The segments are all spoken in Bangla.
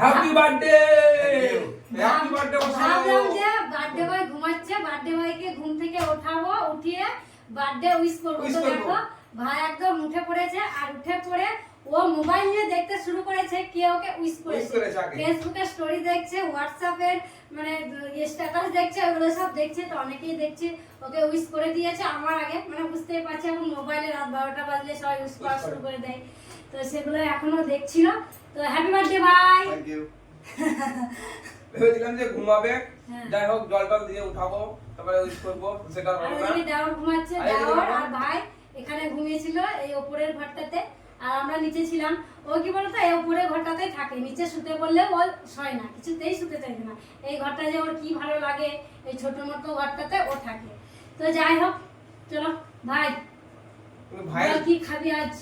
হ্যাপি বার্থডে হ্যাপি বার্থডে ভাবলাম যে বার্থডে বয় ঘুমাচ্ছে বার্থডে বয়কে ঘুম থেকে ওঠাবো উঠিয়ে বার্থডে উইশ করব। তো দেখো ভাই একদম উঠে পড়েছে আর উঠে পড়ে ও মোবাইল নিয়ে দেখতে শুরু করেছে কে ওকে উইশ করেছে। ফেসবুকে স্টোরি দেখছে হোয়াটসঅ্যাপের মানে স্ট্যাটাস দেখছে ওগুলো সব দেখছে তো অনেকেই দেখছে ওকে উইশ করে দিয়েছে। আমার আগে মানে বুঝতেই পারছি এখন মোবাইলে রাত বারোটা বাজলে সবাই উইশ করা শুরু করে দেয়। তো সেগুলো এখনও দেখছিল তো হ্যাপি বার্থডে ভাই থ্যাংক ইউ ভেবেছিলাম যে ঘুমাবে। হ্যাঁ। যাই হোক জল টল দিয়ে উঠাবো তারপরে উইশ করব সেটা হলো না। দেওর ঘুমাচ্ছে বাবা? আর ভাই এখানে ঘুমিয়েছিল এই ওপরের ঘরটাতে আর আমরা নিচে ছিলাম। ও কি বলতো এই ওপরের ঘরটাতে থাকে নিচে শুতে বললে ও শয় না কিছুতেই শুতে চাইবে না। এই ঘরটা যে ওর কি ভালো লাগে এই ছোট মতো ঘরটাতে ও থাকে। তো যাই হোক চলো ভাই ভাই কি খাবি আজ?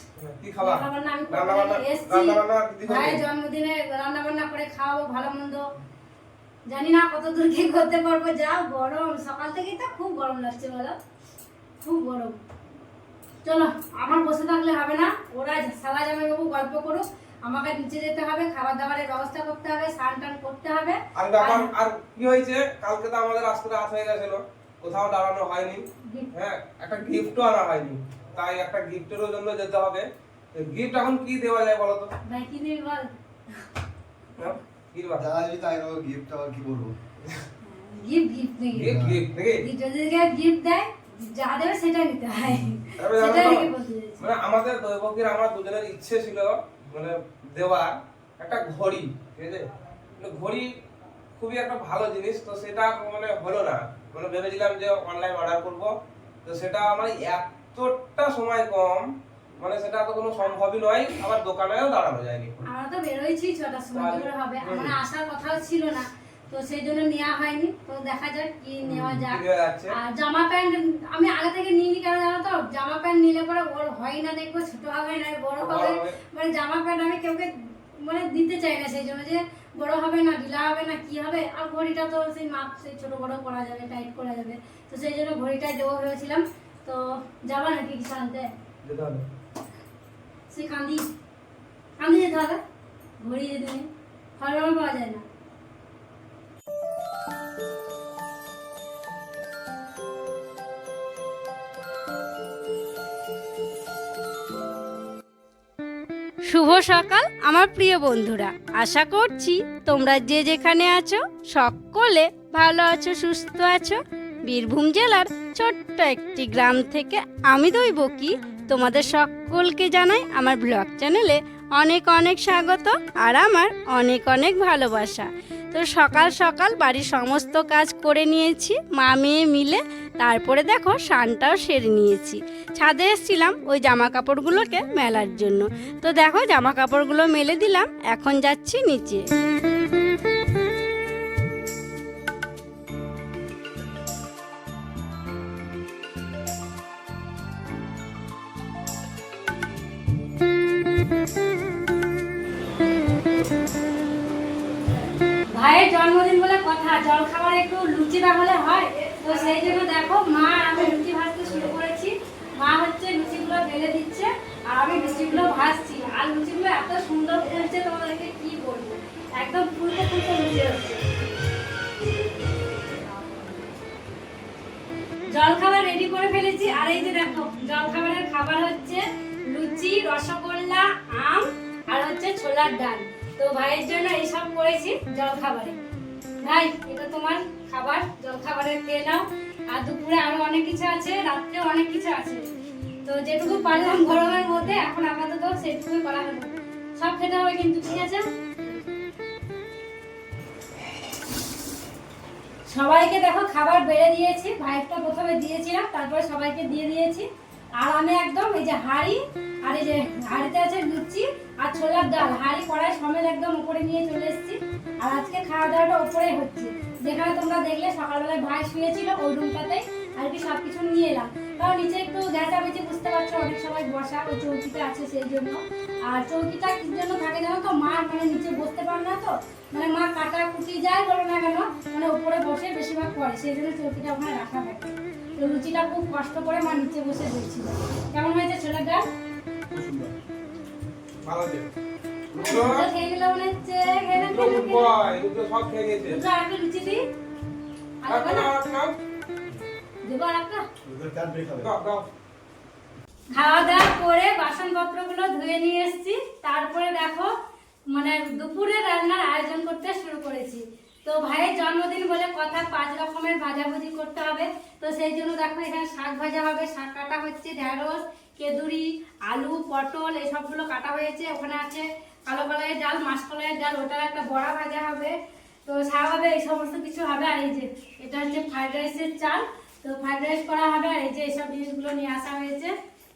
কি খাবা? রান্না বান্না আমি রান্না করতে বান্না এসছি। রান্না বান্না দিদি করবে? ভাইয়ের জন্মদিনে রান্না বান্না করে খাওয়াবো ভালো মন্দ। জানি না কত দূর কি করতে পারব। যা গরম সকাল থেকেই তো খুব গরম লাগছে বলো। খুব গরম। চলো আমার বসে থাকলে হবে না। ওরা সালা গল্প করুক। আমাকে নিচে যেতে হবে খাবার দাবারের ব্যবস্থা করতে হবে স্নান টান করতে হবে। আর আমার আর কি হয়েছে? কালকে তো আমাদের রাস্তাটা রাত হয়ে গেছিল। কোথাও দাঁড়ানো হয়নি। হ্যাঁ একটা গিফটও আনা হয়নি। তাই একটা গিফটেরও জন্য যেতে হবে। গিফট এখন কি দেওয়া যায় বলো তো? ভাই কি বল হ্যাঁ? কি দেওয়া যা আমি তাই গিফট আবার কি করব গিফট গিফট নাকি? গিফট গিফট নাকি? যদি দেয় যা দেবে সেটা নিতে হয়। মানে আমাদের দৈবকীর আমার দুজনের ইচ্ছে ছিল মানে দেওয়ার একটা ঘড়ি ঠিক আছে? ঘড়ি খুবই একটা ভালো জিনিস তো সেটা মানে হলো না। মানে ভেবেছিলাম যে অনলাইন অর্ডার করব তো সেটা আমার এতটা সময় কম মানে সেটা তো কোনো সম্ভবই নয় আবার দোকানেও দাঁড়ানো যায়নি আমরা তো বেরোইছি ছটার সময় করে হবে। আমার আসার কথাও ছিল না তো সেই জন্য নেওয়া হয়নি। তো দেখা যাক কি নেওয়া যাক? আর জামা প্যান্ট আমি আগে থেকে নিয়ে নি কেন জানো তো? জামা প্যান্ট নিলে পরে ওর হয় না দেখব ছোট হবে না বড় হবে। হবে। মানে জামা প্যান্ট আমি কেউকে মানে দিতে চাই না সেই জন্য যে বড় হবে না ঢিলা হবে না কি হবে? আর ঘড়িটা তো সেই মাপ সেই ছোট বড় করা যাবে টাইট করা যাবে। তো সেই জন্য ঘড়িটাই দেবো ভেবেছিলাম। তো যাবা নাকি কিছু আনতে যেতে হবে সে কান্দি। কান্দি যেতে হবে। ঘড়ি যেতে নেই ফলমল পাওয়া যায় না। শুভ সকাল আমার প্রিয় বন্ধুরা। আশা করছি তোমরা যে যেখানে আছো সকলে ভালো আছো সুস্থ আছো। বীরভূম জেলার ছোট্ট একটি গ্রাম থেকে আমি দইব কি? তোমাদের সকলকে জানাই আমার ব্লগ চ্যানেলে অনেক অনেক স্বাগত আর আমার অনেক অনেক ভালোবাসা। তো সকাল সকাল বাড়ির সমস্ত কাজ করে নিয়েছি, মা মেয়ে মিলে। তারপরে দেখো সানটাও সেরে নিয়েছি। ছাদে এসেছিলাম ওই জামা কাপড়গুলোকে মেলার জন্য। তো দেখো জামা কাপড়গুলো মেলে দিলাম, এখন যাচ্ছি নিচে। জন্মদিন বলে কথা, জল খাবার একটু লুচি না হলে হয়। তো সেই জন্য দেখো, মা, আমি লুচি ভাজতে শুরু করেছি। মা হচ্ছে লুচিগুলো ঢেলে দিচ্ছে, আর আমি লুচিগুলো ভাজছি। আর লুচিগুলো এত সুন্দর ফুলছে তোমাদেরকে কি বলব? একদম ফুলতে ফুলতে লুচি হচ্ছে। জল খাবার রেডি করে ফেলেছি, আর এই যে দেখো, জল খাবারের খাবার হচ্ছে লুচি, রসগোল্লা, আম, আর হচ্ছে ছোলার ডাল। তো ভাইয়ের জন্য এইসব করেছি জল খাবারে। ভাই, এটা তোমার খাবার। জল খাবারে খেয়ে নাও। আর দুপুরে আরও অনেক কিছু আছে রাত্রে অনেক কিছু আছে। তো যেটুকু পারলাম গরমের মধ্যে, এখন আপাতত সেটুকুই করা হলো। সব খেতে হবে কিন্তু, ঠিক আছে? সবাইকে দেখো, খাবার বেড়ে দিয়েছি। ভাইটা প্রথমে দিয়েছিলাম, তারপরে সবাইকে দিয়ে দিয়েছি। আর আমি একদম এই যে হাঁড়ি, আর এই যে হাঁড়িতে আছে লুচি আর ছোলার ডাল। হাঁড়ি কড়াই সমেত একদম উপরে নিয়ে চলে এসেছি। আর আজকে খাওয়া দাওয়াটা উপরে হচ্ছে। যেখানে তোমরা দেখলে সকালবেলায় ভাই শুয়েছিল ওই রুমটাতে আর কি সব কিছু নিয়ে এলাম। কারণ নিচে একটু ঘেঁচামেচি বুঝতে পারছ, অনেক সময় বসা ওই চৌকিতে আছে সেই জন্য। আর চৌকিটা কি জন্য থাকে জানো তো? মা মানে নিচে বসতে পারে না তো। মানে মা কাটা কুটি যায় বলো না কেন মানে উপরে বসে বেশিরভাগ পড়ে সেই জন্য চৌকিটা ওখানে রাখা থাকে। তো লুচিটা খুব কষ্ট করে মা নিচে বসে দিচ্ছিল কেমন হয়েছে ছোলাটা? ভালো গেলে খাওয়া দাওয়া করে বাসনপত্রগুলো ধুয়ে নিয়ে এসেছি। তারপরে দেখো মানে দুপুরে রান্নার আয়োজন করতে শুরু করেছি। তো ভাইয়ের জন্মদিন বলে কথা পাঁচ রকমের ভাজাভুজি করতে হবে। তো সেই জন্য দেখো এখানে শাক ভাজা হবে, শাক কাটা হচ্ছে ঢেঁড়স কেদুরি আলু, পটল, এসবগুলো কাটা হয়েছে। ওখানে আছে কালো কলাইয়ের ডাল মাছ কলাইয়ের ডাল, ওটার একটা বড়া ভাজা হবে। তো স্বাভাবিক এই সমস্ত কিছু হবে। আর এই যে, এটা হচ্ছে ফ্রাইড রাইসের চাল। তো ফ্রাইড রাইস করা হবে আর এই যে এইসব জিনিসগুলো নিয়ে আসা হয়েছে।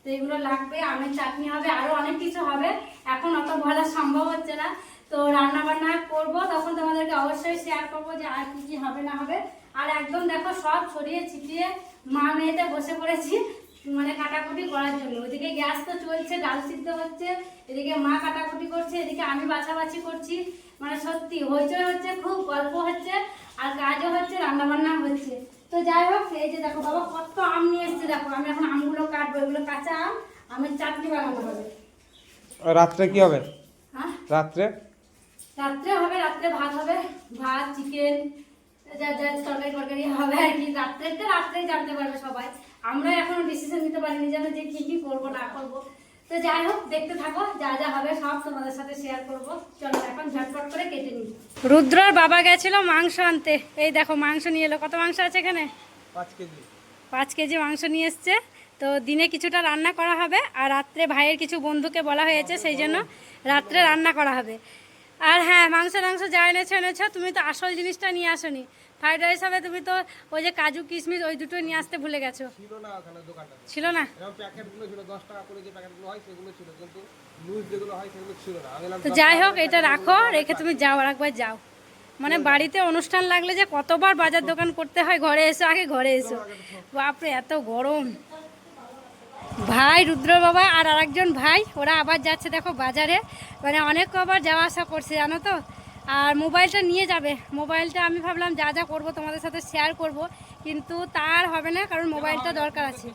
তো এগুলো লাগবে, আমের চাটনি হবে আরও অনেক কিছু হবে। এখন অত বলা সম্ভব হচ্ছে না। তো রান্না বান্না করব, তখন তোমাদেরকে অবশ্যই শেয়ার করব যে আর কি কি হবে না হবে। আর একদম দেখো সব ছড়িয়ে ছিটিয়ে মা মেয়েতে বসে পড়েছি। মানে কাটাকুটি করার জন্য। ওইদিকে গ্যাস তো চলছে ডাল সিদ্ধ হচ্ছে এদিকে মা কাটাকুটি করছে এদিকে আমি বাছাবাছি করছি। মানে সত্যি হইচই হচ্ছে খুব গল্প হচ্ছে আর কাজও হচ্ছে রান্না বান্না হচ্ছে। তো যাই হোক এই যে দেখো বাবা কত আম নিয়ে এসছে দেখো আমি এখন আমগুলো কাটবো এগুলো কাঁচা আম আমের চাটনি বানানো হবে রাত্রে কি হবে? হ্যাঁ? রাত্রে? রাত্রে হবে রাত্রে ভাত হবে ভাত চিকেন যা যা তরকারি ফরকারি হবে আর কি। রাত্রে তো রাত্রেই জানতে পারবে সবাই। আমরা এখনও ডিসিশন নিতে পারিনি যেন যে কি কি করব না করব। তো যাই হোক দেখতে থাকো যা যা হবে সব তোমাদের সাথে শেয়ার করব। চলো এখন ঝটপট করে কেটে নিই। রুদ্রর বাবা গেছিল মাংস আনতে। এই দেখো মাংস নিয়ে এলো। কত মাংস আছে এখানে? পাঁচ কেজি। পাঁচ কেজি মাংস নিয়ে এসছে। তো দিনে কিছুটা রান্না করা হবে আর রাত্রে ভাইয়ের কিছু বন্ধুকে বলা হয়েছে সেই জন্য রাত্রে রান্না করা হবে। আর হ্যাঁ মাংস টাংস যা এনেছো এনেছো তুমি তো আসল জিনিসটা নিয়ে আসোনি। ফ্রাইড রাইস হবে তুমি তো ওই যে কাজু কিশমিশ ওই দুটো নিয়ে আসতে ভুলে গেছো। ছিল না ওখানে দোকানটা। ছিল না? প্যাকেটগুলো ছিল দশ টাকা করে যে প্যাকেটগুলো হয় সেগুলো ছিল কিন্তু লুজ যেগুলো হয় সেগুলো ছিল না। তো যাই হোক এটা রাখো রেখে তুমি যাও আর একবার যাও। মানে বাড়িতে অনুষ্ঠান লাগলে যে কতবার বাজার দোকান করতে হয় ঘরে এসো আগে ঘরে এসো। বাপরে এত গরম। ভাই রুদ্র বাবা আর আরেকজন ভাই ওরা আবার যাচ্ছে দেখো বাজারে। মানে অনেক কবার যাওয়া আসা করছে জানো তো? আর মোবাইলটা নিয়ে যাবে। মোবাইলটা আমি ভাবলাম যা যা করব তোমাদের সাথে শেয়ার করব কিন্তু তার হবে না কারণ মোবাইলটা দরকার আছে।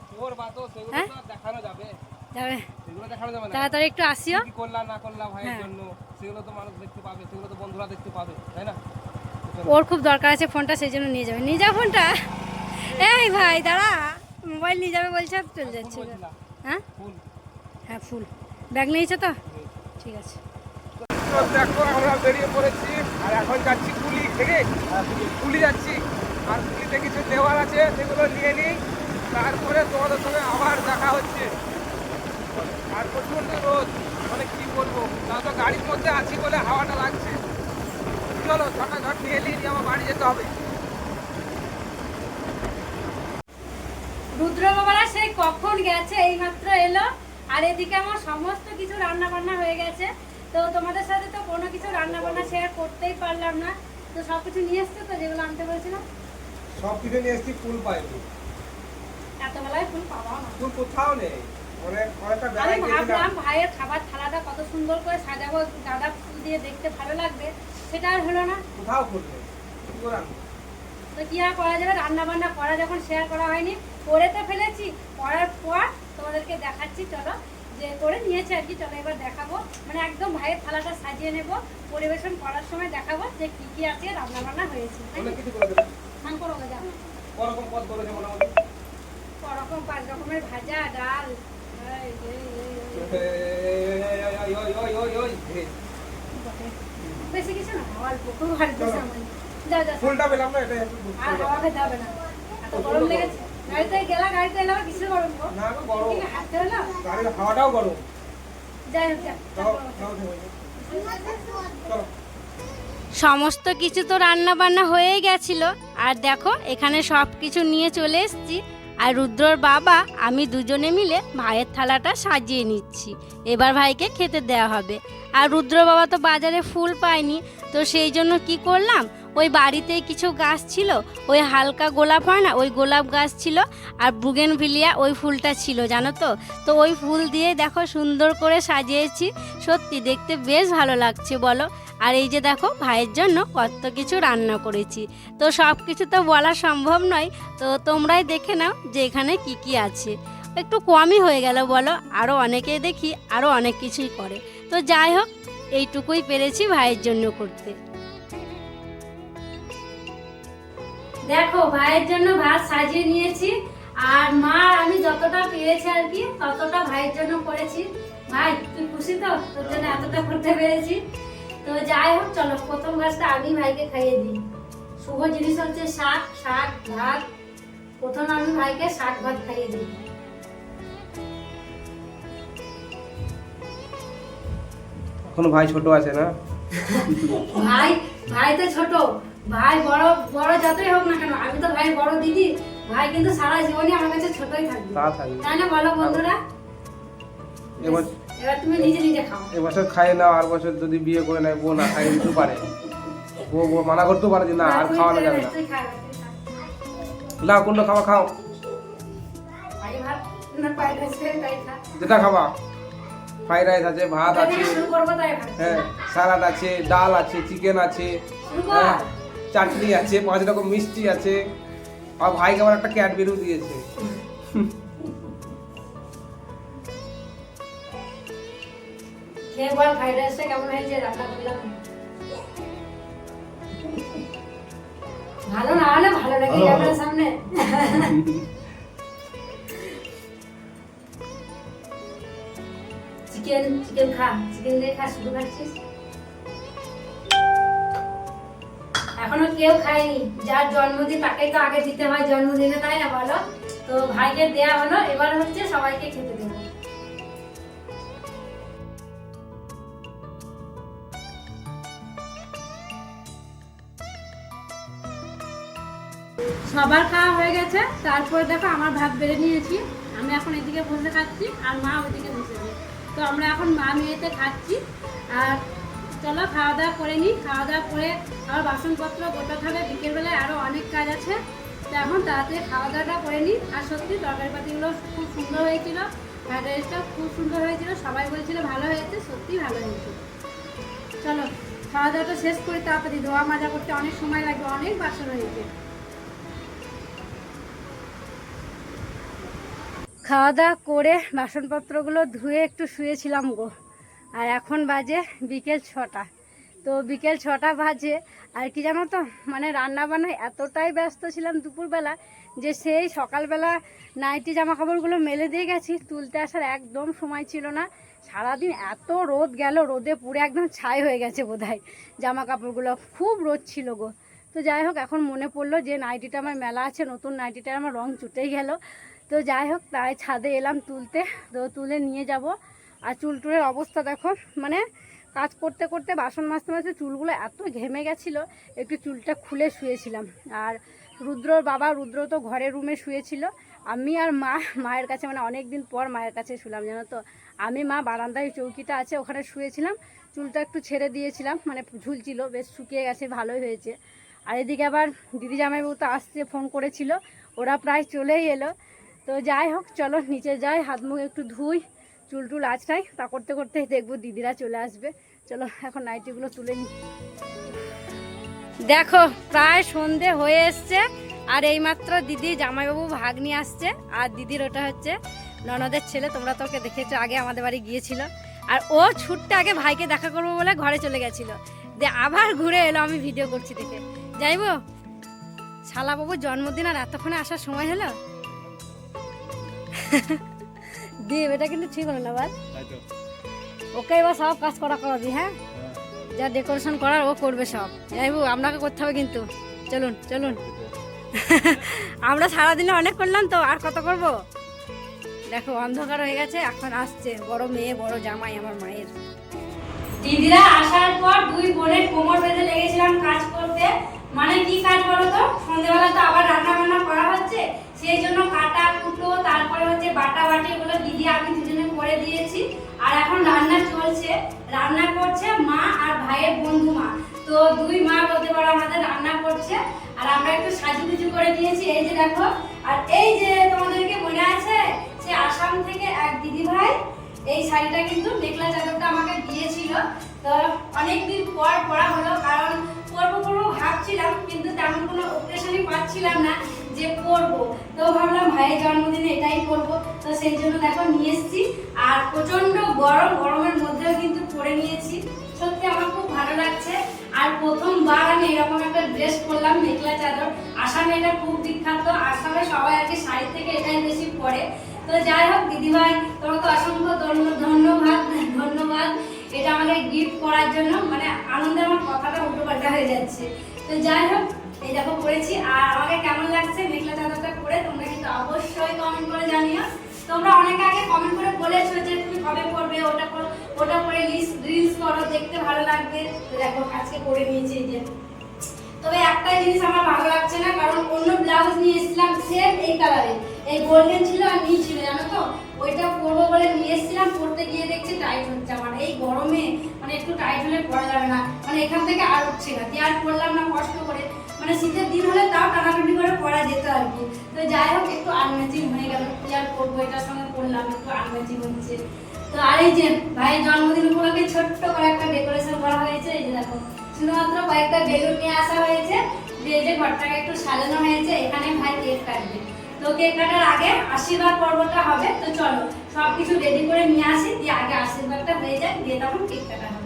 হ্যাঁ? দেখানো যাবে। তাড়াতাড়ি একটু আসিও। কি করলাম না করলাম ভাইয়ের হ্যাঁ। জন্য সেগুলো তো মানুষ দেখতে পাবে সেগুলো তো বন্ধুরা দেখতে পাবে তাই না? ওর খুব দরকার আছে ফোনটা সেই জন্য নিয়ে যাবে। নিয়ে যাও ফোনটা। এই ভাই দাঁড়া। মোবাইল নিয়ে যাবে বলছে চলে যাচ্ছে। হ্যাঁ? হ্যাঁ ফুল। ব্যাগ নিয়েছো তো? ঠিক আছে। তো দেখো আমরা বেরিয়ে পড়েছি আর এখন যাচ্ছি কুলি থেকে কুলি যাচ্ছি আর কুলিতে কিছু দেওয়ার আছে সেগুলো নিয়ে নিই তারপরে তোমাদের সঙ্গে আবার দেখা হচ্ছে আর প্রচণ্ড রোদ মানে কি বলব তা তো গাড়ির মধ্যে আছি বলে হাওয়াটা লাগছে চলো ঝটাঝট নিয়ে নিয়ে আমার বাড়ি যেতে হবে রুদ্র বাবারা সেই কখন গেছে? এইমাত্র এলো। আর এদিকে আমার সমস্ত কিছু রান্না বান্না হয়ে গেছে। তো তোমাদের সাথে তো কোনো কিছু রান্না বান্না শেয়ার করতেই পারলাম না। তো সব কিছু নিয়ে এসছো তো যেগুলো আনতে বলছিলাম? সব কিছু নিয়ে এসেছি ফুল পাইনি। এত বেলায় ফুল পাওয়া না। ফুল কোথাও নেই। আমি ভাবলাম ভাইয়ের খাবার থালাটা কত সুন্দর করে সাজাবো গাঁদা ফুল দিয়ে দেখতে ভালো লাগবে। সেটা আর হলো না। কোথাও ফুল নেই। কি করে আনব? তো কি আর করা যাবে? রান্না বান্না করা যখন শেয়ার করা হয়নি করে তো ফেলেছি। করার পর তোমাদেরকে দেখাচ্ছি চলো। যে করে নিয়েছি আর কি চলো এবার দেখাবো। মানে একদম ভাইয়ের থালাটা সাজিয়ে নেব পরিবেশন করার সময় দেখাবো যে কি কি আছে রান্না বান্না হয়েছে অনেক কিছু করে দেবে? স্নান করো যা ওরকম পথ করেছে মোটামুটি রকম পাঁচ রকমের ভাজা ডাল। বেশি কিছু না অল্প খুব অল্প সামান্য। যা যা ফুলটা পেলাম না এটা আর হাওয়া খেতে হবে না। এত গরম লেগেছে? গাড়িতে গেলা গাড়িতে এলাম কিছু গরম না গরম। হলো গাড়ির হাওয়াটাও গরম। যাই হোক চলো সমস্ত কিছু তো রান্না বান্না হয়ে গেছিল। আর দেখো এখানে সব কিছু নিয়ে চলে এসেছি। আর রুদ্রর বাবা আমি দুজনে মিলে ভাইয়ের থালাটা সাজিয়ে নিচ্ছি। এবার ভাইকে খেতে দেওয়া হবে। আর রুদ্র বাবা তো বাজারে ফুল পায়নি তো সেই জন্য কি করলাম? ওই বাড়িতেই কিছু গাছ ছিল, ওই হালকা গোলাপ হয় না, ওই গোলাপ গাছ ছিল, আর বুগেনভিলিয়া ওই ফুলটা ছিল, জানো তো? তো ওই ফুল দিয়ে দেখো সুন্দর করে সাজিয়েছি, সত্যি দেখতে বেশ ভালো লাগছে, বলো? আর এই যে দেখো, ভাইয়ের জন্য কত কিছু রান্না করেছি। তো সব কিছু তো বলা সম্ভব নয়, তো তোমরাই দেখে নাও যে এখানে কি কি আছে। একটু কমই হয়ে গেল, বলো? আরও অনেকেই দেখি আরও অনেক কিছুই করে। তো যাই হোক, এইটুকুই পেরেছি ভাইয়ের জন্য করতে। দেখো ভাইয়ের জন্য ভাত সাজিয়ে নিয়েছি। আর মা আমি যতটা পেরেছি আর কি ততটা ভাইয়ের জন্য করেছি। ভাই তুই খুশি তো? তোর জন্য এতটা করতে পেরেছি। তো যাই হোক চলো প্রথম গাছটা আমি ভাইকে খাইয়ে দিই। শুভ জিনিস হচ্ছে শাক শাক ভাত। প্রথম আমি ভাইকে শাক ভাত খাইয়ে দিই। এখনও ভাই ছোট আছে না? ভাই ভাই তো ছোট। ভাই বড় বড় যতই হোক না কেন আমি তো ভাই বড় দিদি। ভাই কিন্তু সারা জীবনই আমার কাছে ছোটই থাকবে। তা থাকবে। তাই না বলো বন্ধুরা। এবার এবার তুমি নিজে নিজে খাও। এবছর খাই নাও আর বছর যদি বিয়ে করে নেয় বউ না খাই দিতে পারে। বউ বউ মানা করতেও পারে যে না আর খাওয়ানো যাবে না। না কোনটা খাওয়া খাও। যেটা খাবা। ফ্রাইড রাইস আছে ভাত আছে। হ্যাঁ স্যালাড আছে ডাল আছে চিকেন আছে। হ্যাঁ। চাটনি আছে পাঁচ রকম মিষ্টি আছে আর ভাইকে আবার একটা ক্যাডবেরিও দিয়েছে। ভালো না হলে ভালো লাগে ভালো। সামনে। চিকেন চিকেন খা চিকেন দিয়ে খা শুধু খাচ্ছিস? এখনও কেউ খায়নি। যার জন্মদিন তাকে তো আগে দিতে হয় জন্মদিনে, তাই না বলো? তো ভাইকে দেয়া হলো, এবার হচ্ছে সবাইকে খেতে দেবো। সবার খাওয়া হয়ে গেছে, তারপর দেখো আমার ভাত বেড়ে নিয়েছি। আমি এখন এদিকে বসে খাচ্ছি, আর মা ওইদিকে বসেছে তো আমরা এখন মা মেয়েতে খাচ্ছি, আর চলো খাওয়া দাওয়া করে নিই খাওয়া দাওয়া করে আবার বাসনপত্র গোটা হবে। বিকেলবেলায় আরও অনেক কাজ আছে। তো এখন তাড়াতাড়ি খাওয়া দাওয়াটা করে নিই আর সত্যি তরকারি পাতিগুলো খুব সুন্দর হয়েছিল। ফ্রাইড রাইসটাও খুব সুন্দর হয়েছিল। সবাই বলছিল ভালো হয়েছে, সত্যি ভালো হয়েছে। চলো খাওয়া দাওয়াটা শেষ করে তাড়াতাড়ি ধোয়া মাজা করতে অনেক সময় লাগবে, অনেক বাসন হয়েছে। খাওয়া দাওয়া করে বাসনপত্রগুলো ধুয়ে একটু শুয়েছিলাম গো। আর এখন বাজে বিকেল ছটা। তো বিকেল ছটা বাজে, আর কি জানো তো মানে রান্না বান্নায় এতটাই ব্যস্ত ছিলাম দুপুরবেলা যে সেই সকালবেলা নাইটি জামা কাপড়গুলো মেলে দিয়ে গেছি, তুলতে আসার একদম সময় ছিল না। সারাদিন এত রোদ গেল, রোদে পুরো একদম ছাই হয়ে গেছে বোধ হয় জামা কাপড়গুলো খুব রোদ ছিল গো। তো যাই হোক, এখন মনে পড়ল যে নাইটিটা আমার মেলা আছে, নতুন নাইটিটার আমার রং চুটেই গেল। তো যাই হোক, তাই ছাদে এলাম তুলতে, তো তুলে নিয়ে যাব। আর চুল টুলের অবস্থা দেখো মানে কাজ করতে করতে বাসন মাজতে মাজতে চুলগুলো এত ঘেমে গেছিল, একটু চুলটা খুলে শুয়েছিলাম। আর রুদ্রর বাবা, রুদ্র তো ঘরের রুমে শুয়েছিল, আমি আর মা মায়ের কাছে মানে অনেক দিন পর মায়ের কাছে শুলাম, জানো তো? আমি মা বারান্দায় চৌকিটা আছে, ওখানে শুয়েছিলাম, চুলটা একটু ছেড়ে দিয়েছিলাম মানে ঝুলছিল, বেশ শুকিয়ে গেছে, ভালোই হয়েছে। আর এদিকে আবার দিদি জামাইবাবু তো আসতে ফোন করেছিল, ওরা প্রায় চলেই এলো। তো যাই হোক, চলো, নিচে যাই, হাত মুখ একটু ধুই। চুল টুল আঁচড়াই তা করতে করতে দেখব দিদিরা চলে আসবে। চলো, এখন নাইটিগুলো তুলে নিই দেখো, প্রায় সন্ধে হয়ে এসছে, আর এইমাত্র দিদি জামাইবাবু ভাগ নিয়ে আসছে, আর দিদির ওটা হচ্ছে ননদের ছেলে, তোমরা তো ওকে দেখেছ, আগে আমাদের বাড়ি গিয়েছিল। আর ও ছুটতে আগে ভাইকে দেখা করব বলে ঘরে চলে গেছিল। দিয়ে আবার ঘুরে এলো, আমি ভিডিও করছি দেখে। যাইবো? শালাবাবুর জন্মদিন আর এতক্ষণে আসার সময় হলো? দেব এটা কিন্তু ঠিক হলো না ওকে এবার সব কাজ করা করাবি হ্যাঁ? যা ডেকোরেশন করার ও করবে সব। যাইবো আপনাকে করতে হবে কিন্তু। চলুন চলুন। আমরা সারাদিনে অনেক করলাম তো আর কত করব? দেখো অন্ধকার হয়ে গেছে এখন আসছে বড় মেয়ে বড় জামাই আমার মায়ের। দিদিরা আসার পর দুই বোনের কোমর বেঁধে লেগেছিলাম কাজ করতে। মানে কি কাজ বলো তো? সন্ধ্যেবেলা তো আবার রান্না বান্না করা হচ্ছে। সেই জন্য কাটা, কুটো, তারপরে হচ্ছে বাটা বাটি এগুলো দিদি আমি দুজনে করে দিয়েছি। আর এখন রান্না চলছে। রান্না করছে মা আর ভাইয়ের বন্ধু মা। তো দুই মা বলতে পারো আমাদের রান্না করছে। আর আমরা একটু সাজু সাজুগুজু করে দিয়েছি। এই যে দেখো, আর এই যে তোমাদেরকে মনে আছে সে আসাম থেকে এক দিদি ভাই এই শাড়িটা কিন্তু মেঘলা চাদরটা আমাকে দিয়েছিল। তো অনেকদিন পর পরা হলো, কারণ পরবো পরবো ভাবছিলাম, কিন্তু তেমন কোনো অকেশনই পাচ্ছিলাম না। যে পরবো তো ভাবলাম ভাইয়ের জন্মদিনে এটাই পরবো তো সেই জন্য দেখো নিয়ে এসেছি। আর প্রচণ্ড গরম, গরমের মধ্যেও কিন্তু পরে নিয়েছি। সত্যি আমার খুব ভালো লাগছে। আর প্রথমবার আমি এরকম একটা ড্রেস পরলাম মেঘলা চাদর। আসামে এটা খুব বিখ্যাত। আসামে সবাই আজকে শাড়ি থেকে এটাই বেশি পরে। তো যাই হোক, দিদিভাই, তোমাকে অসংখ্য ধন্য- ধন্যবাদ ধন্যবাদ। এটা আমাকে গিফট করার জন্য। মানে আনন্দে আমার কথাটা উল্টো পাল্টা হয়ে যাচ্ছে। তো যাই হোক এই দেখো পড়েছি, আর আমাকে কেমন লাগছে মেঘলা চাদরটা পরে তোমরা কিন্তু অবশ্যই কমেন্ট করে জানিও। তোমরা অনেকে আগে কমেন্ট করে বলেছ যে তুমি কবে করবে ওটা করো ওটা করে রিলস করো, দেখতে ভালো লাগবে। দেখো, আজকে করে নিয়েছি যে। তবে একটাই জিনিস আমার ভালো লাগছে না, কারণ অন্য ব্লাউজ নিয়ে এসেছিলাম সেম এই কালারে এই গোল্ডেন ছিল আর নীল ছিল, জানো তো? ওইটা পরবো বলে নিয়ে এসেছিলাম, পরতে গিয়ে দেখছি টাইট হচ্ছে আমার। এই গরমে মানে একটু টাইট হলে পরা যাবে না। মানে এখান থেকে আর উঠছে না। দিয়ে আর পরলাম না কষ্ট করে? মানে শীতের দিন হলে তাও টানাটানি করে পরা যেত আর কি। তো যাই হোক, একটু আনম্যাচিং হয়ে গেল। কি আর করব, এটার সঙ্গে পরলাম একটু আনম্যাচিং হচ্ছে। তো আর এই যে, ভাইয়ের জন্মদিন উপলক্ষে ছোট্ট করে একটা ডেকোরেশন করা হয়েছে, এই যে দেখো। শুধুমাত্র কয়েকটা বেলুন নিয়ে আসা হয়েছে, দিয়ে যে ঘরটাকে একটু সাজানো হয়েছে, এখানে ভাই কেক কাটবে। তো কেক কাটার আগে আশীর্বাদ পর্বটা হবে, তো চলো সব কিছু রেডি করে নিয়ে আসি, দিয়ে আগে আশীর্বাদটা হয়ে যায়, দিয়ে তখন কেক কাটা হবে।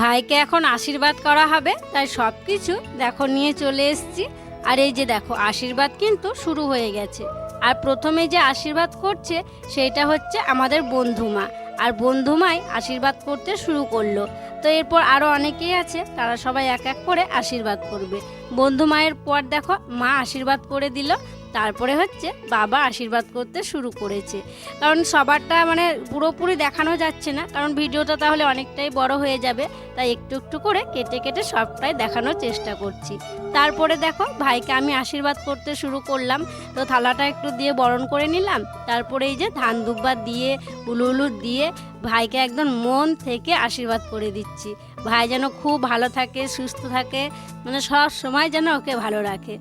ভাইকে এখন আশীর্বাদ করা হবে, তাই সব কিছু দেখো নিয়ে চলে এসেছি। আর এই যে দেখো, আশীর্বাদ কিন্তু শুরু হয়ে গেছে। আর প্রথমে যে আশীর্বাদ করছে, সেইটা হচ্ছে আমাদের বন্ধুমা। আর বন্ধুমাই আশীর্বাদ করতে শুরু করল। তো এরপর আরও অনেকেই আছে, তারা সবাই এক এক করে আশীর্বাদ করবে। বন্ধু মায়ের পর দেখো, মা আশীর্বাদ করে দিল। তারপরে হচ্ছে বাবা আশীর্বাদ করতে শুরু করেছে। কারণ সবারটা মানে পুরোপুরি দেখানো যাচ্ছে না, কারণ ভিডিওটা তাহলে অনেকটাই বড় হয়ে যাবে, তাই একটু একটু করে কেটে কেটে সবটাই দেখানোর চেষ্টা করছি। তারপরে দেখো, ভাইকে আমি আশীর্বাদ করতে শুরু করলাম, তো থালাটা একটু দিয়ে বরণ করে নিলাম, তারপরে এই যে ধান দুব্বা দিয়ে, উলু উলু দিয়ে ভাইকে একদম মন থেকে আশীর্বাদ করে দিচ্ছি। ভাই যেন খুব ভালো থাকে, সুস্থ থাকে মানে সব সময় যেন ওকে ভালো রাখে।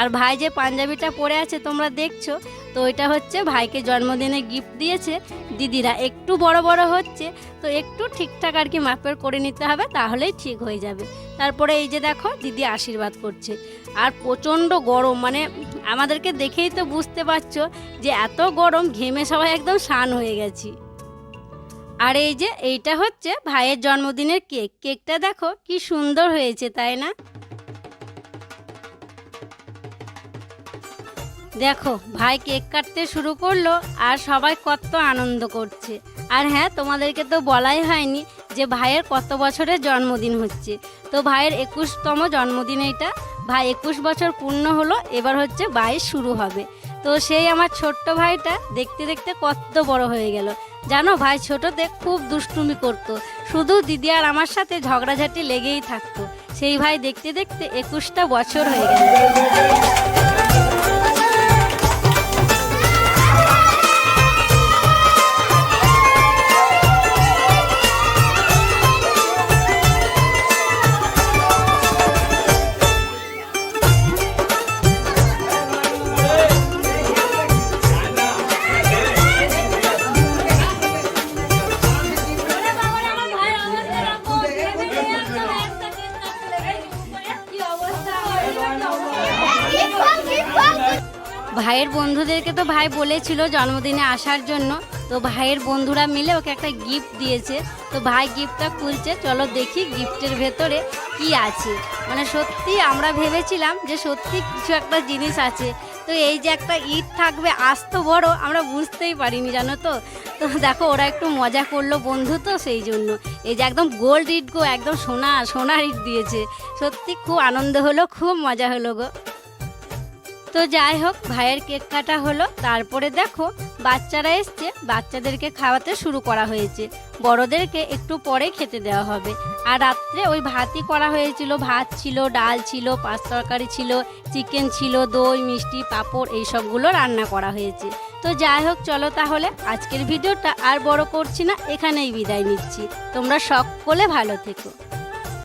আর ভাই যে পাঞ্জাবিটা পরে আছে, তোমরা দেখছ, তো এটা হচ্ছে ভাইকে জন্মদিনে গিফট দিয়েছে। দিদিরা একটু বড় বড় হচ্ছে, তো একটু ঠিকঠাক আর কি মাপের করে নিতে হবে, তাহলেই ঠিক হয়ে যাবে। তারপরে এই যে দেখো, দিদি আশীর্বাদ করছে। আর প্রচণ্ড গরম মানে আমাদেরকে দেখেই তো বুঝতে পারছ যে এত গরম, ঘেমে সবাই একদম শান হয়ে গেছি। আর এই যে এইটা হচ্ছে ভাইয়ের জন্মদিনের কেক। কেকটা দেখো কি সুন্দর হয়েছে, তাই না? দেখো, ভাই কেক কাটতে শুরু করল আর সবাই কত আনন্দ করছে। আর হ্যাঁ তোমাদেরকে তো বলাই হয়নি যে ভাইয়ের কত বছরের জন্মদিন হচ্ছে। তো ভাইয়ের একুশতম জন্মদিন এটা ভাই একুশ বছর পূর্ণ হলো, এবার হচ্ছে বাইশ শুরু হবে। তো সেই আমার ছোট্ট ভাইটা দেখতে দেখতে কত বড় হয়ে গেল। জানো ভাই ছোটতে খুব দুষ্টুমি করত। শুধু দিদি আর আমার সাথে ঝগড়াঝাটি লেগেই থাকতো। সেই ভাই দেখতে দেখতে একুশটা বছর হয়ে গেল। বন্ধুদেরকে তো ভাই বলেছিল জন্মদিনে আসার জন্য। তো ভাইয়ের বন্ধুরা মিলে ওকে একটা গিফট দিয়েছে। তো ভাই গিফটটা খুলছে। চলো দেখি গিফটের ভেতরে কি আছে। মানে সত্যি আমরা ভেবেছিলাম যে সত্যি কিছু একটা জিনিস আছে। তো এই যে একটা ইট থাকবে আস্ত বড়, আমরা বুঝতেই পারিনি, জানো তো? তো দেখো, ওরা একটু মজা করল বন্ধু তো সেই জন্য। এই যে একদম গোল্ড ইট গো, একদম সোনা, সোনার ইট দিয়েছে। সত্যি খুব আনন্দ হলো, খুব মজা হলো গো। তো যাই হোক, ভাইয়ের কেক কাটা হলো। তারপরে দেখো, বাচ্চারা এসছে। বাচ্চাদেরকে খাওয়াতে শুরু করা হয়েছে। বড়দেরকে একটু পরে খেতে দেওয়া হবে। আর রাত্রে ওই ভাতই করা হয়েছিল। ভাত ছিল, ডাল ছিল, পাঁচ তরকারি ছিল, চিকেন ছিল, দই, মিষ্টি, পাঁপড় এইসবগুলো রান্না করা হয়েছে। তো যাই হোক, চলো তাহলে আজকের ভিডিওটা আর বড় করছি না। এখানেই বিদায় নিচ্ছি। তোমরা সকলে ভালো থেকো।